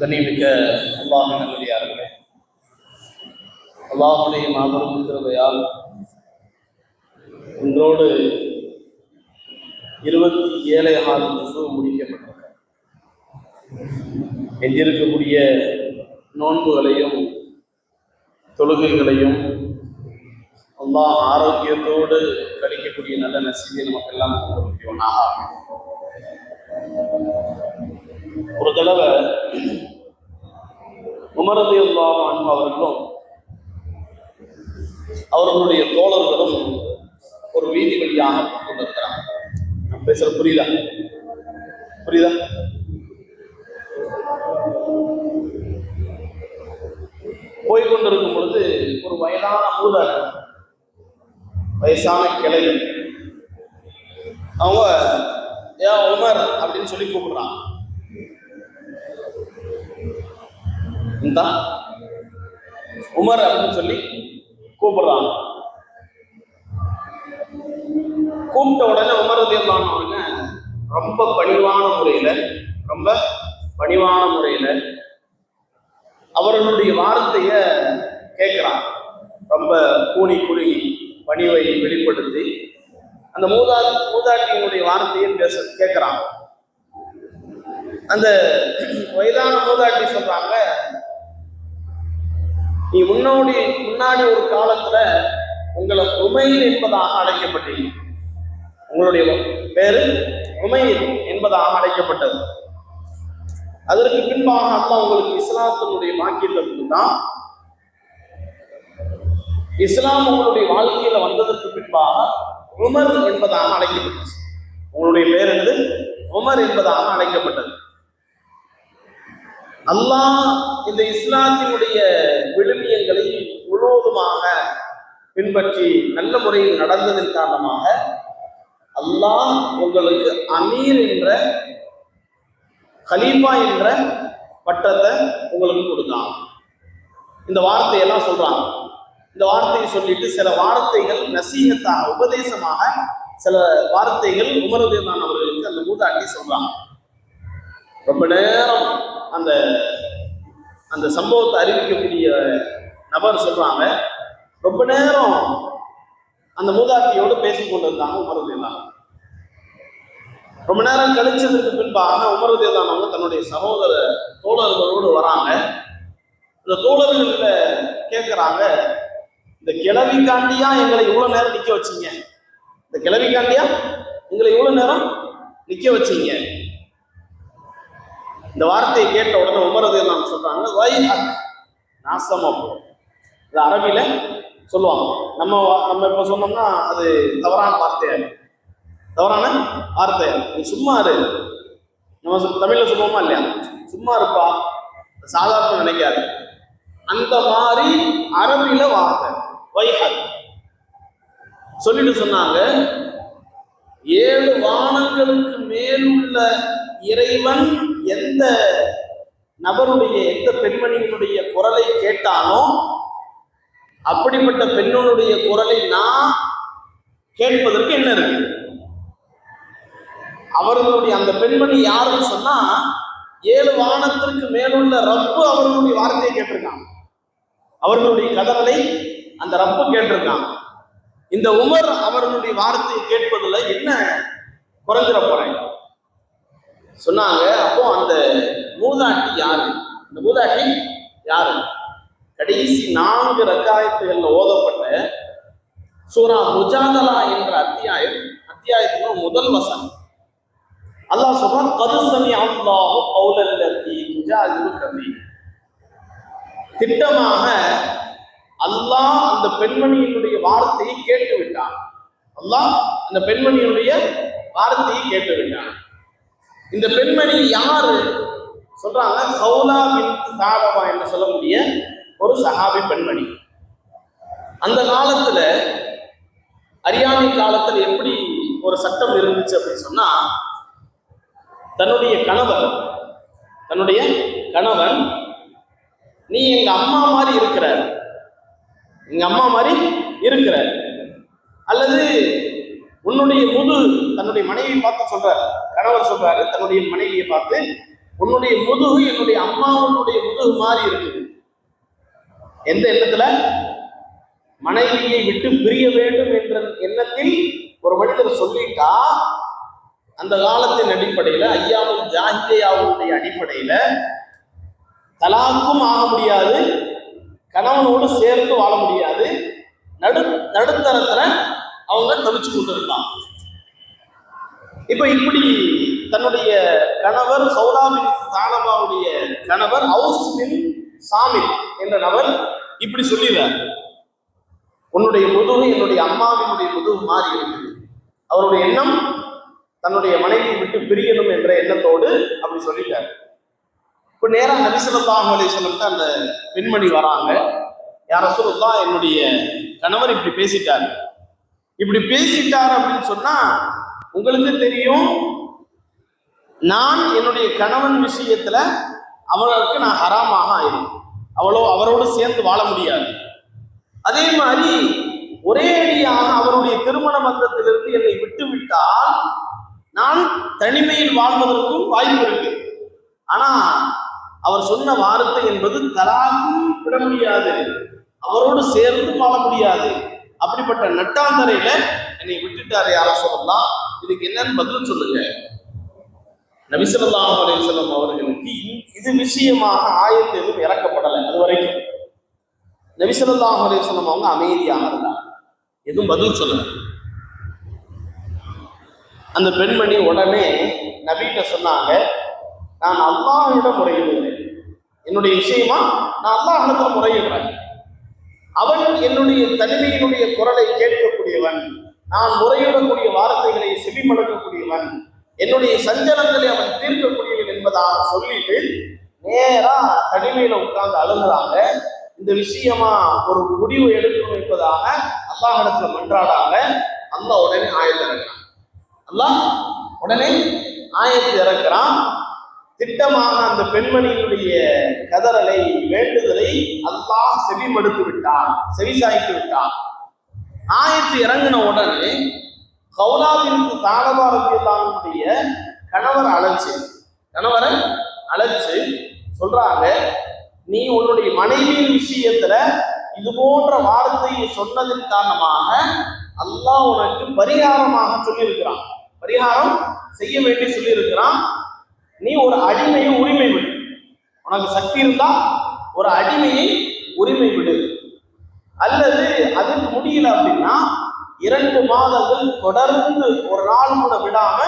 கண்ணியமிக்க அல்லாஹ் நல்லடியார்களே அல்லாஹுடைய மாபெரும் கிருபையால் உங்களோடு இருபத்தி ஏழையாவது ஜுசு முடிக்கப்பட்டிருக்க எஞ்சிருக்கக்கூடிய நோன்புகளையும் தொழுகைகளையும் அல்லாஹ் ஆரோக்கியத்தோடு கழிக்கக்கூடிய நல்ல நசீதை நமக்கு எல்லாம் ஆகும். ஒரு தடவை உமரது எல்லாம் அன்பு அவர்களும் அவர்களுடைய தோழர்களும் ஒரு வீதி வழியாக கொண்டிருக்கிறாங்க நான் பேசுற புரியுதா? புரியுதா? போய் கொண்டிருக்கும் பொழுது ஒரு வயதான மூதார் வயசான கிளை அவங்க ஏன் உமர் அப்படின்னு சொல்லி கூப்பிடுறான். இந்தா. உமர் அப்படின்னு சொல்லி கூப்பிடுறாங்க. கூப்பிட்ட உடனே உமர் ரொம்ப பணிவான முறையில ரொம்ப பணிவான முறையில அவர்களுடைய வார்த்தைய கேட்கிறான் ரொம்ப கூனி குறுகி பணிவை வெளிப்படுத்தி அந்த மூதா மூதாட்டியினுடைய வார்த்தையை பேச கேட்கிறான் அந்த வயதான மூதாட்டி சொல்றாங்க நீ முன்னோடி முன்னாடி ஒரு காலத்துல உங்களை உமையில் என்பதாக அழைக்கப்பட்டீங்க. உங்களுடைய பேரு உமையில் என்பதாக அழைக்கப்பட்டது. அதற்கு பின்பாக அல்லா உங்களுக்கு இஸ்லாத்தினுடைய வாக்கியத்தை கொடுத்தான். இஸ்லாம் உங்களுடைய வாழ்க்கையில வந்ததற்கு பின்பாக உமர் என்பதாக அழைக்கப்பட்டது. உங்களுடைய பேர் என்னது? உமர் என்பதாக அழைக்கப்பட்டது. அல்லாஹ் இந்த இஸ்லாத்தினுடைய விழுமியங்களை முழுவதுமாக பின்பற்றி நல்ல முறையில் நடந்ததன் காரணமாக அல்லாஹ் உங்களுக்கு அமீர் என்ற கலீஃபா என்ற பட்டத்தை உங்களுக்கு கொடுத்தான். இந்த வார்த்தையெல்லாம் சொல்றாங்க. இந்த வார்த்தையை சொல்லிட்டு சில வார்த்தைகள் நசீகத்தாக உபதேசமாக சில வார்த்தைகள் உமரதேவான் அவர்களுக்கு அந்த மூதாட்டி சொல்றாங்க. ரொம்ப நேரம் அந்த அந்த சம்பவத்தை அறிவிக்கக்கூடிய நபர் சொல்றாங்க. ரொம்ப நேரம் அந்த மூதாட்டியோடு இருந்தாங்க கொண்டிருந்தாங்க உமரதேதான் ரொம்ப நேரம் கழிச்சதுக்கு பின்பாக உமரதேதான் அவங்க தன்னுடைய சகோதர தோழர்களோடு வராங்க. இந்த தோழர்கள்ல கேட்குறாங்க இந்த கிழவிக்காண்டியா எங்களை இவ்வளவு நேரம் நிக்க வச்சீங்க? இந்த கிழவிக்காண்டியா? எங்களை இவ்வளவு நேரம் நிக்க வச்சீங்க? இந்த வார்த்தையை கேட்ட உடனே உமரது நான் சொல்றாங்க வை நாசமா போகும். இது அரபியில சொல்லுவாங்க. நம்ம நம்ம இப்போ சொன்னோம்னா அது தவறான வார்த்தையாகும் தவறான வார்த்தை நீ சும்மா இரு. நம்ம தமிழ்ல சொல்லுவோமா இல்லையா? சும்மா இருப்பா. சாதாரண நினைக்காது. அந்த மாதிரி அரபில வார்த்தை. வைஹக் சொல்லிட்டு சொன்னாங்க ஏழு வானங்களுக்கு மேலுள்ள இறைவன் எந்த நபருடைய எந்த பெண்மணியினுடைய குரலை கேட்டானோ அப்படிப்பட்ட பெண்ணுடைய குரலை நான் கேட்பதற்கு என்ன இருக்கு? அவர்களுடைய அந்த பெண்மணி யாருன்னு சொன்னா ஏழு வானத்திற்கு மேலுள்ள ரப்பு அவர்களுடைய வார்த்தையை கேட்டிருக்காங்க அவர்களுடைய கதறலை அந்த ரப்பு கேட்டிருக்காங்க இந்த உமர் அவர்களுடைய வார்த்தையை கேட்பதில் என்ன குறைஞ்சிட போறேன்? சொன்னாங்க அப்போ அந்த மூதாட்டி யாரு? இந்த மூதாட்டி யாரு? கடைசி நான்கு ரக்காயத்துகள்ல ஓதப்பட்ட சூரா முஜாதலா என்ற அத்தியாயம் அத்தியாயத்தோட முதல் வசனம். அல்லாஹ் சொல்றான் கதுசமி அல்லாஹ் பௌலல்லி துஜாதிலுக கவி திட்டமாக அல்லாஹ் அந்த பெண்மணியினுடைய வார்த்தையை கேட்டு விட்டான் அல்லாஹ் அந்த பெண்மணியினுடைய வார்த்தையை கேட்டு விட்டான் இந்த பெண்மணி யாரு? சொல்றாங்க சௌலா பின் சாதவா என்று சொல்லக்கூடிய ஒரு சஹாபி பெண்மணி. அந்த காலத்துல அறியாமை காலத்தில் எப்படி ஒரு சட்டம் இருந்துச்சு அப்படின்னு சொன்னா தன்னுடைய கணவன் தன்னுடைய கணவன் நீ எங்க அம்மா மாதிரி இருக்கிற எங்க அம்மா மாதிரி இருக்கிற அல்லது உன்னுடைய முது தன்னுடைய மனைவியை பார்த்து சொல்ற கணவர் சொல்றாரு தன்னுடைய மனைவியை பார்த்து உன்னுடைய முதுகு என்னுடைய அம்மாவுடைய முதுகு மாதிரி இருக்குது. எந்த எண்ணத்துல? மனைவியை விட்டு பிரிய வேண்டும் என்ற எண்ணத்தில் ஒரு மனிதர் சொல்லிட்டா அந்த காலத்தின் அடிப்படையில ஐயாவும் ஜாகிதையாவுடைய அடிப்படையில தலாக்கும் ஆக முடியாது கணவனோடு சேர்ந்து வாழ முடியாது நடு நடுத்தரத்துல அவங்க தவிச்சு கொண்டிருந்தான் இப்ப இப்படி தன்னுடைய கணவர் சௌராபின் சானபாவுடைய கணவர் ஹவுஸ் பின் சாமித் என்ற நபர் இப்படி சொல்லிடுறார். உன்னுடைய முதுகு என்னுடைய அம்மாவினுடைய முதுகு மாறி இருக்குது. அவருடைய எண்ணம் தன்னுடைய மனைவியை விட்டு பிரியணும் என்ற எண்ணத்தோடு அப்படி சொல்லிட்டார். இப்ப நேரம் நபிசல்லாஹு சொல்லிட்டு அந்த பெண்மணி வராங்க. யார சொல்லுதான் என்னுடைய கணவர் இப்படி பேசிட்டார். இப்படி பேசிட்டார் அப்படின்னு சொன்னா உங்களுக்கு தெரியும். நான் என்னுடைய கணவன் விஷயத்துல அவளுக்கு நான் ஹராமாக ஆயிரும் அவளோ அவரோடு சேர்ந்து வாழ முடியாது. அதே மாதிரி ஒரே அடியாக அவருடைய திருமண பந்தத்திலிருந்து என்னை விட்டு விட்டால் நான் தனிமையில் வாழ்வதற்கும் வாய்ப்பு இருக்கு. ஆனா அவர் சொன்ன வார்த்தை என்பது தலாக்கும் விட முடியாது. அவரோடு சேர்ந்து வாழ முடியாது. அப்படிப்பட்ட நட்டாந்தரையில என்னை விட்டுட்டாரு யார சொல்லலாம். இதுக்கு என்னன்னு பதில் சொல்லுங்க. நபிசல்லாஹ் அலிசல்லம் அவர்களுக்கு இது விஷயமாக ஆயத்து எதுவும் இறக்கப்படலை அது வரைக்கும் நபிசல்லாஹ் அலிசல்லம் அவங்க அமைதியாக இருந்தார் எதுவும் பதில் சொல்லல. அந்த பெண்மணி உடனே நபிகிட்ட சொன்னாங்க நான் அல்லாஹிடம் முறையிடுகிறேன். என்னுடைய விஷயமா? நான் அல்லாஹிடத்தில் முறையிடுறேன். அவன் என்னுடைய தனிமையினுடைய குரலை கேட்கக்கூடியவன். நான் முறையிடக்கூடிய வார்த்தைகளை செவிமடுக்கக்கூடியவன். என்னுடைய சஞ்சலங்களை அவன் தீர்க்கக்கூடியவன் என்பதாக சொல்லிட்டு நேரா தனிமையில உட்கார்ந்து அழுகிறாங்க. இந்த விஷயமா ஒரு முடிவு எடுக்கணும் என்பதாக அல்லாஹிடத்துல மன்றாடாங்க அல்லாஹ் உடனே ஆயத்து இறக்குறான். அல்லாஹ் உடனே ஆயத்து இறக்குறான். திட்டமாக அந்த பெண்மணியினுடைய கதறலை வேண்டுதலை அல்லாஹ் செவிமடுத்து விட்டான் செவிசாய்த்து விட்டான். ஆயத்து இறங்கின உடனே கௌலாவிற்கு தாளபாரத்தியல்லாமுடைய கணவர் அழைச்சு கணவரை அழைச்சு சொல்றாங்க நீ உன்னுடைய மனைவியின் விஷயத்துல இது போன்ற வார்த்தையை சொன்னதன் காரணமாக அல்லாஹ் உனக்கு பரிகாரமாக சொல்லியிருக்கிறான். பரிகாரம் செய்ய வேண்டி சொல்லியிருக்கிறான். நீ ஒரு அடிமையை உரிமை விடு. உனக்கு சக்தி இருந்தா ஒரு அடிமையை உரிமை விடு. அல்லது அதுக்கு முடியல அப்படின்னா இரண்டு மாதங்கள் தொடர்ந்து ஒரு நாள் கூட விடாம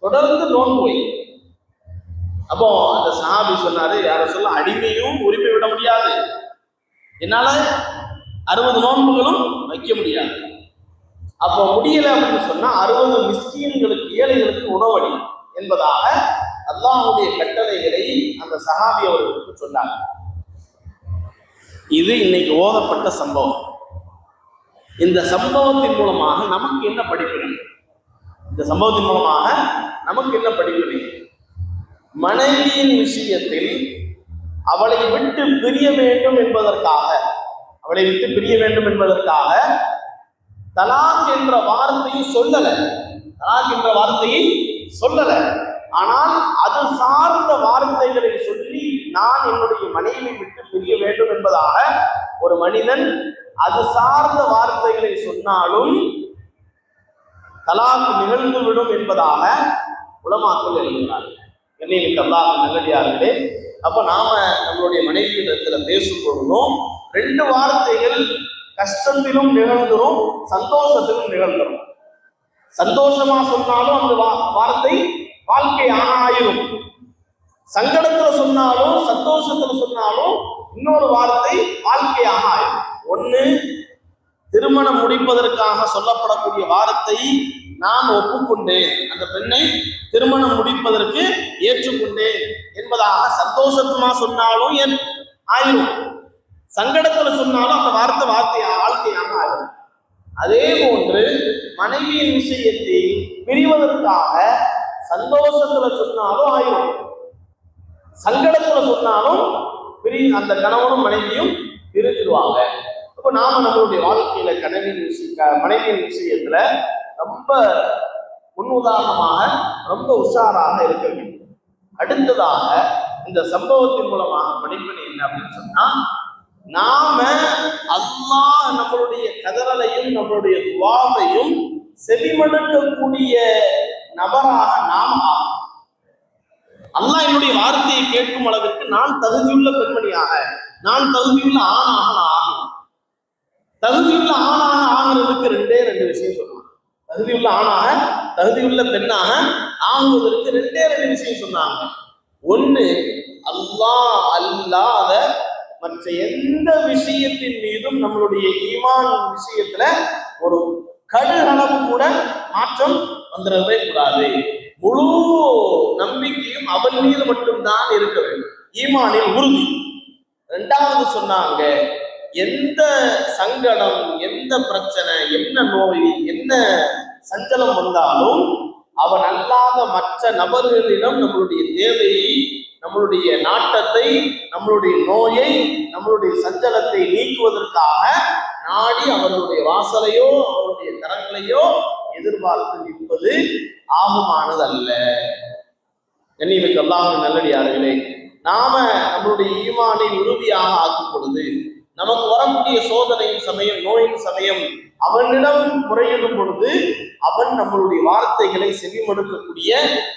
தொடர்ந்து நோன்பு வை. அப்போ அந்த சஹாபி சொன்னாரு யார சொல்ல அடிமையும் உரிமை விட முடியாது. என்னால அறுபது நோன்புகளும் வைக்க முடியாது. அப்போ முடியல அப்படின்னு சொன்னா அறுபது மிஸ்கீன்களுக்கு ஏழைகளுக்கு உணவடி என்பதாக அல்லாஹுடைய கட்டளைகளை அந்த சஹாபி அவர்களுக்கு சொன்னாங்க. இது இன்னைக்கு ஓதப்பட்ட சம்பவம். இந்த சம்பவத்தின் மூலமாக நமக்கு என்ன படிப்பினை? இந்த சம்பவத்தின் மூலமாக நமக்கு என்ன படிப்பினை? மனைவியின் விஷயத்தில் அவளை விட்டு பிரிய வேண்டும் என்பதற்காக அவளை விட்டு பிரிய வேண்டும் என்பதற்காக தலாக் என்ற வார்த்தையை சொல்லல. தலாக் என்ற வார்த்தையை சொல்லல. ஆனால் அது சார்ந்த வார்த்தைகளை சொல்லி நான் என்னுடைய மனைவியை விட்டு பிரிய வேண்டும் என்பதாக ஒரு மனிதன் அது சார்ந்த வார்த்தைகளை சொன்னாலும் தலாக்கு நிகழ்ந்து விடும் என்பதாக உலமாக்கள் எழுதினார்கள் கண்ணியமிக்க அல்லாஹ் நல்லடியார்களே அப்ப நாம நம்மளுடைய மனைவியிடத்துல பேசும் பொழுதும் ரெண்டு வார்த்தைகள் கஷ்டத்திலும் நிகழ்ந்துரும் சந்தோஷத்திலும் நிகழ்ந்துரும். சந்தோஷமா சொன்னாலும் அந்த வா- வார்த்தை வாழ்க்கையாக ஆயிரும் சங்கடத்துல சொன்னாலும் சந்தோஷத்துல சொன்னாலும் இன்னொரு வார்த்தை வாழ்க்கையாக ஆயிரும் ஒன்று திருமணம் முடிப்பதற்காக சொல்லப்படக்கூடிய வார்த்தை நான் ஒப்புக்கொண்டேன். அந்த பெண்ணை திருமணம் முடிப்பதற்கு ஏற்றுக்கொண்டேன் என்பதாக சந்தோஷத்துமா சொன்னாலும் என் ஆயிரும். சங்கடத்துல சொன்னாலும் அந்த வார்த்தை வார்த்தை வாழ்க்கையாக ஆயிரும். அதே போன்று மனைவியின் விஷயத்தில் பிரிவதற்காக சந்தோஷத்துல சொன்னாலும் ஆயிரும். சங்கடத்துல சொன்னாலும் பிரி அந்த கணவனும் மனைவியும் பிரிஞ்சிருவாங்க அப்போ நாம நம்மளுடைய வாழ்க்கையில கணவின் விஷய மனைவியின் விஷயத்துல ரொம்ப முன்னுதாரணமாக ரொம்ப உஷாராக இருக்க வேண்டும். அடுத்ததாக இந்த சம்பவத்தின் மூலமாக படிப்பது என்ன அப்படின்னு சொன்னா நாம அல்லாஹ் நம்மளுடைய கதறலையும் நம்மளுடைய துவாவையும் செவிமடுக்கக்கூடிய நபராக நாம் அல்லாஹ் என்னுடைய வார்த்தையை கேட்கும் அளவிற்கு நான் தகுதியுள்ள பெண்மணியாக நான் தகுதியுள்ள ஆணாக நான் தகுதியுள்ள ஆணாக ஆகிறதுக்கு ரெண்டே ரெண்டு விஷயம் சொன்னாங்க. தகுதியுள்ள ஆணாக தகுதியுள்ள பெண்ணாக ஆகுவதற்கு ரெண்டே ரெண்டு விஷயம் சொன்னாங்க. ஒன்று அல்லாஹ் அல்லாத மற்ற எந்த விஷயத்தின் மீதும் நம்மளுடைய ஈமான் விஷயத்துல ஒரு கடுகளவு கூட மாற்றம் வந்துடவே கூடாது. முழு நம்பிக்கையும் அவன் மீது மட்டும்தான் இருக்க வேண்டும். ஈமானில் உறுதி. ரெண்டாவது சொன்னாங்க எந்த சங்கடம் எந்த பிரச்சனை என்ன நோய் என்ன சஞ்சலம் வந்தாலும் அவன் அல்லாத மற்ற நபர்களிடம் நம்மளுடைய தேவையை நம்மளுடைய நாட்டத்தை நம்மளுடைய நோயை நம்மளுடைய சஞ்சலத்தை நீக்குவதற்காக நாடி அவர்களுடைய வாசலையோ அவருடைய கரங்களையோ எதிர்பார்த்து நிற்பது ஆகுமானதல்ல கண்ணியமிக்க அல்லாஹின் நல்லடியார்களே நாம நம்மளுடைய ஈமானை உறுதியாக ஆக்கும் பொழுது நமக்கு வரக்கூடிய சோதனையின் சமயம் நோயின் சமயம் அவனிடம் முறையிடும் பொழுது அவன் நம்மளுடைய வார்த்தைகளை செவிமடுக்கக்கூடிய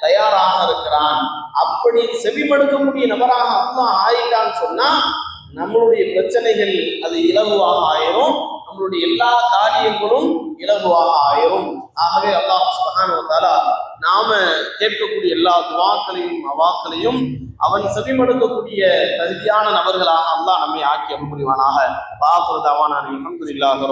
தயாராக இருக்கிறான். அப்படி செவிமடுக்கக்கூடிய நபராக அம்மா ஆயிட்டான்னு சொன்னா நம்மளுடைய பிரச்சனைகள் அது இலகுவாக ஆயிரும் நம்மளுடைய எல்லா காரியங்களும் இலகுவாக ஆயிரும். ஆகவே அல்லாஹ் சுபஹானஹு நாம கேட்கக்கூடிய எல்லா துவாக்களையும் அவாக்களையும் அவன் செவிமடுக்கக்கூடிய தகுதியான நபர்களாக அல்லாஹ் நம்மை ஆக்கி அருள் புரிவானாக பாபுரதாவான அல்ஹம்துலில்லாஹி